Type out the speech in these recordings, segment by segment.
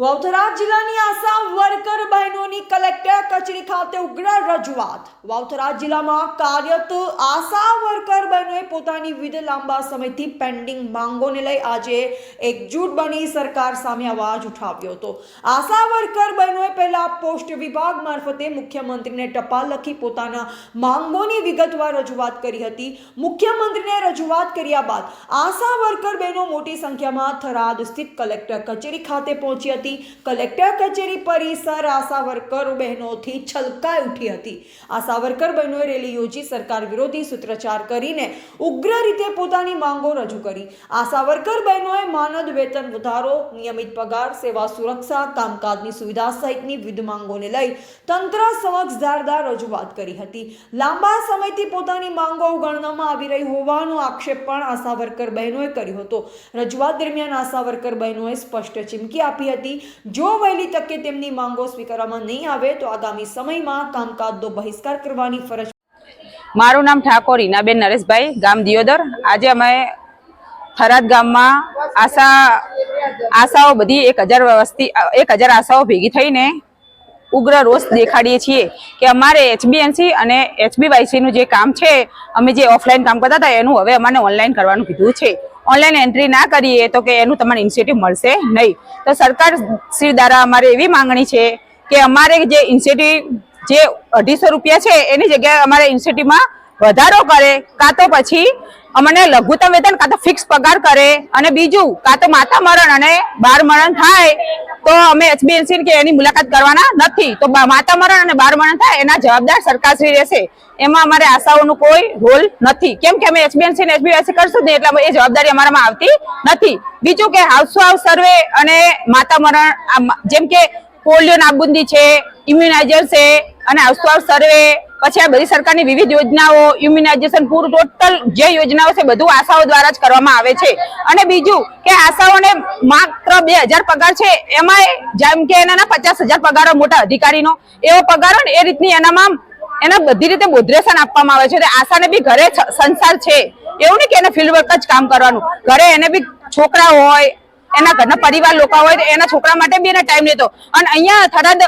વાવથરા જિલ્લાની આશા વર્કર બહેનોની કલેક્ટર કચેરી ખાતે ઉગ્ર રજૂઆત. વાવથરા જિલ્લામાં કાર્યરત આશા વર્કર બહેનોએ પોતાની વિવિધ લાંબા સમયથી પેન્ડિંગ માંગોને લઈ આજે એકજૂટ બની સરકાર સામે અવાજ ઉઠાવ્યો હતો. આશા વર્કર બહેનોએ પહેલા પોસ્ટ વિભાગ મારફતે મુખ્યમંત્રીને ટપાલ લખી પોતાના માંગોની વિગતવાર રજૂઆત કરી હતી. મુખ્યમંત્રીને રજૂઆત કર્યા બાદ આશા વર્કર બહેનો મોટી સંખ્યામાં થરાદ સ્થિત કલેક્ટર કચેરી ખાતે પહોંચી હતી. કલેક્ટર કચેરી પરિસર આશા વર્કર બહેનોથી છલકાઈ ઉઠી હતી. આશા વર્કર બહેનોએ રેલી યોજી સરકાર વિરોધી સૂત્રચાર કરીને ઉગ્ર રીતે પોતાની માંગો રજૂ કરી. આશા વર્કર બહેનોએ માનદ વેતન વધારો, નિયમિત પગાર, સેવા સુરક્ષા, કામકાજની સુવિધા સહિતની વિવિધ માંગોને લઈ તંત્ર સમક્ષ ધારદાર રજૂઆત કરી હતી. લાંબા સમયથી પોતાની માંગો અવગણવામાં આવી રહી હોવાનો આક્ષેપ પણ આશા વર્કર બહેનોએ કર્યો હતો. રજૂઆત દરમિયાન આશા વર્કર બહેનોએ સ્પષ્ટ ચીમકી આપી હતી જો વહેલી તકે તેમની માંગો સ્વીકારવામાં નહીં આવે, તો આગામી સમયમાં કામકાજનો બહિષ્કાર કરવાની ફરજ મારું નામ ઠાકોર હિનાબેન નરેશભાઈ, ગામ દિયોદર. આજે અમે થરાદ ગામમાં આશા, આશાઓ બધી એક હજાર વસ્તી એક હજાર આશાઓ ભેગી થઈને ઉગ્ર રોષ દેખાડીએ છીએ કે અમારે એચબીએનસી અને એચબીવાયસીનું જે કામ છે, અમે જે ઓફલાઈન કામ કરતા હતા, એનું હવે અમારે ઓનલાઈન કરવાનું કીધું છે. ઓનલાઈન એન્ટ્રી ના કરીએ તો કે એનું તમને ઇન્સેન્ટિવ મળશે નહીં. તો સરકાર શ્રી દ્વારા અમારે એવી માંગણી છે કે અમારે જે ઇન્સેન્ટિવ જે અઢીસો રૂપિયા છે, એની જગ્યાએ અમારે ઇન્સેન્ટિવમાં વધારો કરે કાં તો પછી અમને લઘુત્તમ વેતન, કાં તો ફિક્સ પગાર કરે અને બીજું કાં તો માતા મરણ અને બાર મરણ થાય, તો અમે એચબીએનસી કે એની મુલાકાત કરવાના નથી. તો માતા મરણ અને બાર મરણ થાય, એના જવાબદાર સરકારશ્રી રહેશે. એમાં અમારે આશાઓનો કોઈ રોલ નથી. કેમ કે અમે એચબીએનસી ને એચબીએસસી કરશું નહીં, એટલે એ જવાબદારી અમારામાં આવતી નથી. બીજું કે હાઉસ ટુ હાઉસ સર્વે અને માતા મરણ જેમ કે પોલિયો નાબૂદી છે ઇમ્યુનાઇઝર છે અને હાઉસ ટુ હાઉસ સર્વે પછી આ બધી સરકારની વિવિધ યોજનાઓ ઇમ્યુનાઇઝેશન પૂરું ટોટલ જે યોજનાઓ છે, બધું આશાઓ દ્વારા જ કરવામાં આવે છે. અને બીજું કે આશાઓને માત્ર બે હજાર પગાર છે એમાં જેમ કે એના પચાસ હજાર પગાર મોટા અધિકારીનો, એવો પગાર હોય ને, એ રીતની એનામાં એના બધી રીતે બોધરેશન આપવામાં આવે છે. આશાને બી ઘરે સંસાર છે. એવું નહીં કે એને ફિલ્ડ વર્ક જ કામ કરવાનું. ઘરે એને બી છોકરા હોય, એના ઘરના પરિવાર લોકો હોય એના છોકરા માટે બી એને ટાઈમ લેતો. અને અહીંયા થરાદ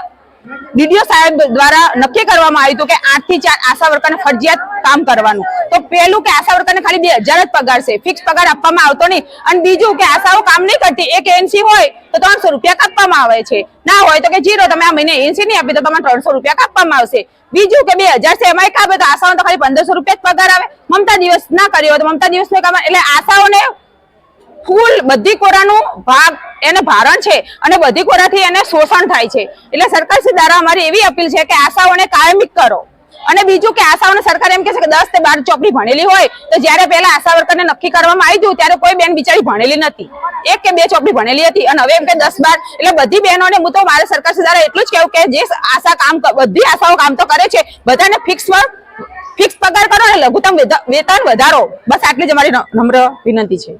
ડીડીઓ સાહેબ દ્વારા નક્કી કરવામાં આવ્યું હતું કે આઠથી ચાર આશા વર્કરને ફરજિયાત કામ કરવાનું. તો પહેલું કે આશા વર્કરને ખાલી બે હજાર જ પગાર છે. ફિક્સ પગાર આપવામાં આવતો નહીં. અને બીજું કે આશાઓ કામ નહીં કરતી. એક એનસી હોય તો ત્રણસો રૂપિયા કાપવામાં આવે છે. ના હોય તો કે જીરો તમે આ મહિને એનસી નહીં આપી તો તમારે ત્રણસો રૂપિયા કાપવામાં આવશે. બીજું કે બે હજાર છે એમાં કાપે તો આશાઓ તો ખાલી પંદરસો રૂપિયા જ પગાર આવે. મમતા દિવસ ના કર્યો તો મમતા દિવસ એટલે આશાઓને ફૂલ બધી કોરાનું ભાગ એને ભારણ છે અને બધી કોરાથી એને શોષણ થાય છે. એટલે સરકાર શ્રી દ્વારા અમારી એવી અપીલ છે કે આશાઓને કાયમિક કરો. અને બીજું કે આશાઓને સરકાર એમ કહે છે કે દસ તે બાર ચોપડી ભણેલી હોય તો જ્યારે પહેલા આશા વર્કરને નક્કી કરવામાં આવી હતું ત્યારે કોઈ બેન બિચારી ભણેલી નથી. એક કે બે ચોપડી ભણેલી હતી અને હવે એમ કે દસ બાર એટલે બધી બહેનોને હું તો મારે સરકાર દ્વારા એટલું જ કહેવું કે જે આશા કામ બધી આશાઓ કામ તો કરે છે, બધાને ફિક્સ ફિક્સ પગાર કરો અને લઘુત્તમ વેતન વધારો. બસ આટલી જ અમારી નમ્ર વિનંતી છે.